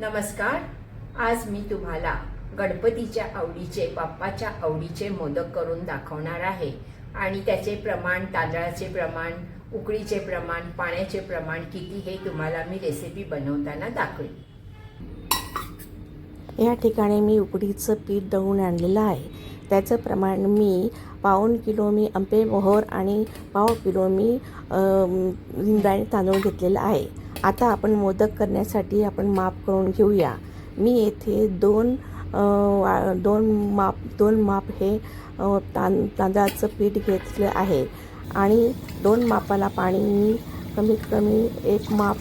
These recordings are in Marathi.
नमस्कार. आज मी तुम्हाला गणपतीच्या आवडीचे बाप्पाच्या आवडीचे मोदक करून दाखवणार आहे. आणि त्याचे प्रमाण तांदळाचे प्रमाण उकडीचे प्रमाण पाण्याचे प्रमाण किती हे तुम्हाला मी रेसिपी बनवताना दाखवेन. या ठिकाणी मी उकडीचं पीठ दळून आणलेलं आहे. त्याचं प्रमाण मी पाऊण किलो मी आंबे मोहर आणि पाव किलो मी अम, तांदूळ घेतलेला आहे. आता आपण मोदक करण्यासाठी आपण माप करून घेऊया. मी येथे दोन वा- दोन माप दोन माप हे तां तांदळाचं पीठ घेतलं आहे. आणि दोन मापाला पाणी मी कमीत कमी एक माप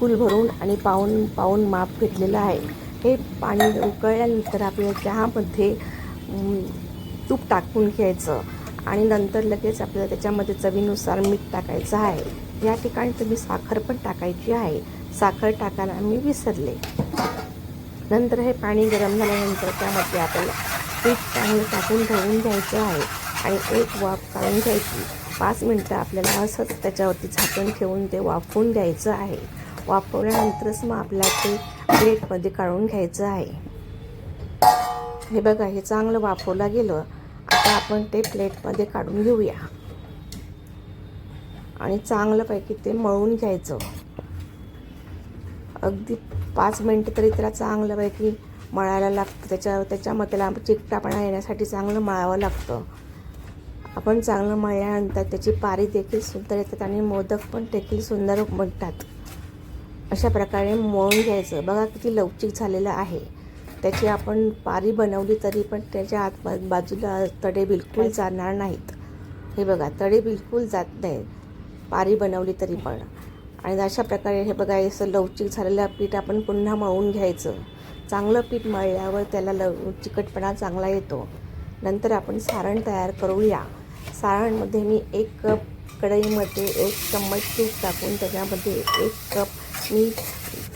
फुल भरून आणि पाऊन पाऊन माप घेतलेलं आहे. हे पाणी उकळल्यानंतर आपल्याला चहामध्ये तूप टाकून घ्यायचं. आणि नंतर लगेच आपल्याला त्याच्यामध्ये चवीनुसार मीठ टाकायचं आहे. या ठिकाणी तुम्ही साखर पण टाकायची आहे. साखर टाकायला मी विसरले. नंतर हे पाणी गरम झाल्यानंतर त्यामध्ये आपल्याला पीठ चांगलं टाकून ठेवून घ्यायचं आहे आणि एक वाफ काढून घ्यायची. पाच मिनटं आपल्याला असंच त्याच्यावरती झाकण ठेवून ते वाफवून द्यायचं आहे. वाफवल्यानंतरच मग आपल्याला ते प्लेटमध्ये काढून घ्यायचं आहे. हे बघा हे चांगलं वाफवलं गेलं. आता आपण ते प्लेटमध्ये काढून घेऊया. आणि चांगल्यापैकी ते मळून घ्यायचं. अगदी पाच मिनटं तरी त्याला चांगल्यापैकी मळायला लागतं. त्याच्या त्याच्यामध्ये त्याला चिकटापणा येण्यासाठी चांगलं मळावं लागतं. आपण चांगलं मळल्यानंतर त्याची पारी देखील सुंदर येतात आणि मोदक पण देखील सुंदर बनतात. अशा प्रकारे मळून घ्यायचं. बघा किती लवचिक झालेलं आहे. त्याची आपण पारी बनवली तरी पण त्याच्या आत बाजूला तडे बिलकुल जाणार नाहीत. हे बघा तडे बिलकुल जात नाहीत. पारी बनवली तरी पण. आणि अशा प्रकारे हे बघा असं लवचिक झालेलं पीठ आपण पुन्हा मळून घ्यायचं. चांगलं पीठ मळल्यावर त्याला लव चिकटपणा चांगला येतो. नंतर आपण सारण तयार करूया. सारणमध्ये मी एक कप कढईमध्ये एक चम्मच तूप टाकून त्याच्यामध्ये एक कप मी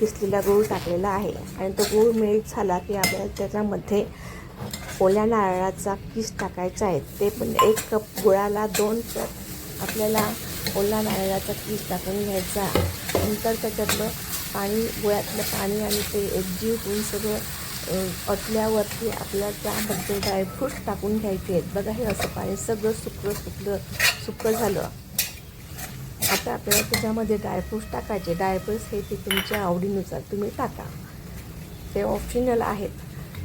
किसलेला गूळ टाकलेला आहे. आणि तो गूळ मेल्ट झाला की आपल्याला त्याच्यामध्ये ओल्या नारळाचा किस टाकायचा आहे. ते पण एक कप गुळाला दोन कप आपल्याला ओला नारळाचा पीठ टाकून घ्यायचा. नंतर त्याच्यातलं पाणी गोळ्यातलं पाणी आणि ते एकजीव होऊन सगळं अ, अटल्यावरती त्यामध्ये ड्रायफ्रूट्स टाकून घ्यायचे. आहेत बघा हे असं पाणी सगळं सुकलं सुकलं सुकं झालं. आता आपल्याला त्याच्यामध्ये ड्रायफ्रूट्स टाकायचे. ड्रायफ्रूट्स हे ते तुमच्या आवडीनुसार तुम्ही टाका. ते ऑप्शनल आहेत.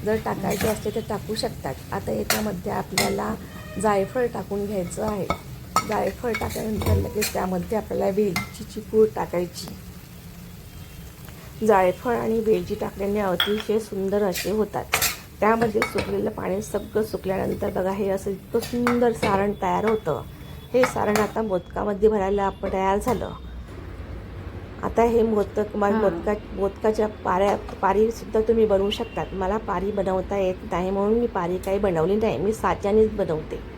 जर टाकायचे असते तर टाकू शकतात. आता याच्यामध्ये आपल्याला जायफळ टाकून घ्यायचं आहे. जायफळ टाकल्यानंतर लगेच त्यामध्ये आपल्याला वेलचीची पूड टाकायची. जायफळ आणि वेलची टाकल्याने अतिशय सुंदर असे होतात. त्यामध्ये सुकलेलं पाणी सगळं सुकल्यानंतर बघा हे असं इतकं सुंदर सारण तयार होतं. हे सारण आता मोदकामध्ये भरायला आपण तयार झालं. आता हे मोदक मोदका मोदकाच्या पाऱ्या पारीसुद्धा तुम्ही बनवू शकतात. मला पारी बनवता येत नाही म्हणून मी पारी काही बनवली नाही. मी साच्यानेच बनवते.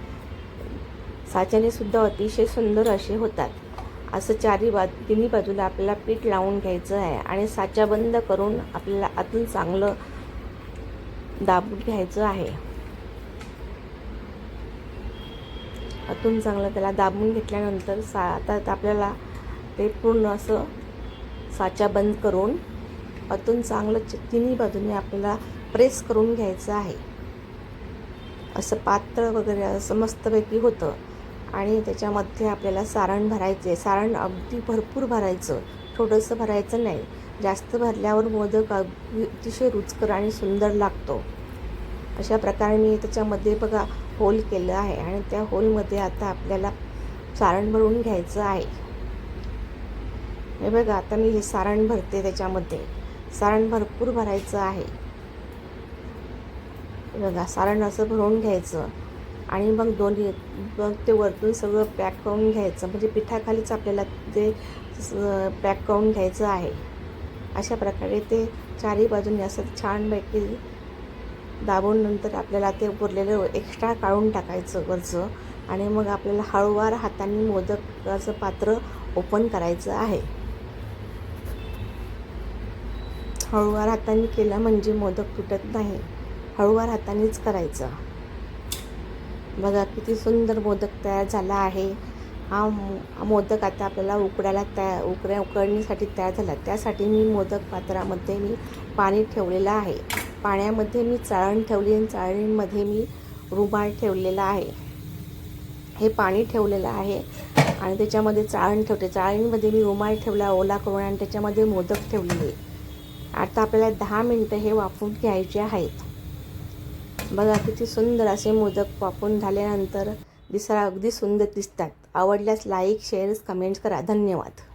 साच्याने सुद्धा अतिशय सुंदर असे होतात. असं चारी बा तिन्ही बाजूला आपल्याला पीठ लावून घ्यायचं आहे आणि साचा बंद करून आपल्याला आतून चांगलं दाबून घ्यायचं आहे. आतून चांगलं त्याला दाबून घेतल्यानंतर सा आता आपल्याला ते पूर्ण असं साचा बंद करून आतून चांगलं तिन्ही बाजूने आपल्याला प्रेस करून घ्यायचं आहे. असं पात्र वगैरे असं मस्तपैकी होतं. आणि त्याच्यामध्ये आपल्याला सारण भरायचे सारण अगदी भरपूर भरायचं. थोडंसं भरायचं नाही. जास्त भरल्यावर मोदक अगदी अतिशय रुचकर आणि सुंदर लागतो. अशा प्रकारे मी त्याच्यामध्ये बघा होल केलं आहे. आणि त्या होलमध्ये आता आपल्याला सारण भरून घ्यायचं आहे. हे बघा आता मी हे सारण भरते त्याच्यामध्ये. सारण भरपूर भरायचं आहे. बघा सारण असं भरून घ्यायचं. आणि मग दोन्ही मग ते वरतून सगळं पॅक करून घ्यायचं. म्हणजे पिठाखालीच आपल्याला ते पॅक करून घ्यायचं आहे. अशा प्रकारे ते चारही बाजूने असं छानपैकी दाबून नंतर आपल्याला ते उरलेलं एक्स्ट्रा काढून टाकायचं वरचं. आणि मग आपल्याला हळूवार हाताने मोदकाचं पात्र ओपन करायचं आहे. हळूवार हाताने केलं म्हणजे मोदक तुटत नाही. हळूवार हातानेच करायचं. बघा किती सुंदर मोदक तयार झाला आहे. हा मोदक आता आपल्याला उकडायला तया उकड्या उकळणीसाठी तयार झाला. त्यासाठी मी मोदक पात्रामध्ये मी पाणी ठेवलेलं आहे. पाण्यामध्ये मी चाळण ठेवली आणि चाळणीमध्ये मी रुमाल ठेवलेला आहे. हे पाणी ठेवलेलं आहे आणि त्याच्यामध्ये चाळण ठेवते. चाळणीमध्ये मी रुमाल ठेवला ओला करून आणि त्याच्यामध्ये मोदक ठेवलेले. आता आपल्याला दहा मिनटं हे वापरून घ्यायचे आहेत. बघा किती सुंदर असे मोदक वाफवून झाल्यानंतर दिसायला अगदी सुंदर दिसतात. आवडल्यास लाईक शेअर्स कमेंट्स करा. धन्यवाद.